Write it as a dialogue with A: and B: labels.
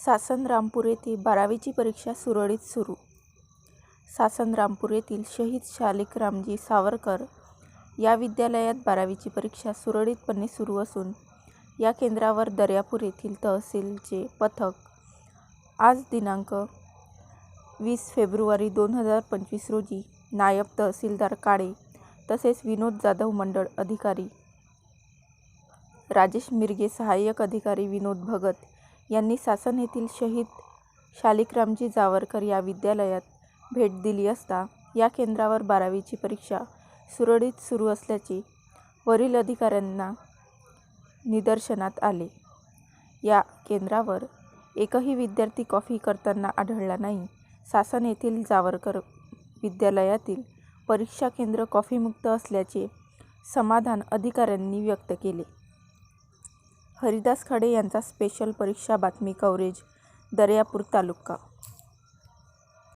A: सासन रामपूर येथे बारावीची परीक्षा सुरळीत सुरू. सासन रामपूर येथील शहीद शालिकरामजी सावरकर या विद्यालयात बारावीची परीक्षा सुरळीतपणे सुरू असून या केंद्रावर दर्यापूर येथील तहसीलचे पथक आज दिनांक वीस फेब्रुवारी दोन हजार पंचवीस रोजी नायब तहसीलदार काळे तसेच विनोद जाधव मंडळ अधिकारी राजेश मिरगे सहाय्यक अधिकारी विनोद भगत यांनी सासन येथील शहीद शालिकरामजी जावरकर या विद्यालयात भेट दिली असता या केंद्रावर बारावीची परीक्षा सुरळीत सुरू असल्याचे वरील अधिकाऱ्यांना निदर्शनात आले. या केंद्रावर एकही विद्यार्थी कॉफी करताना आढळला नाही. सासन येथील जावरकर विद्यालयातील परीक्षा केंद्र कॉफीमुक्त असल्याचे समाधान अधिकाऱ्यांनी व्यक्त केले. हरिदास खडे यांचा स्पेशल परीक्षा बातमी कव्हरेज दर्यापूर तालुका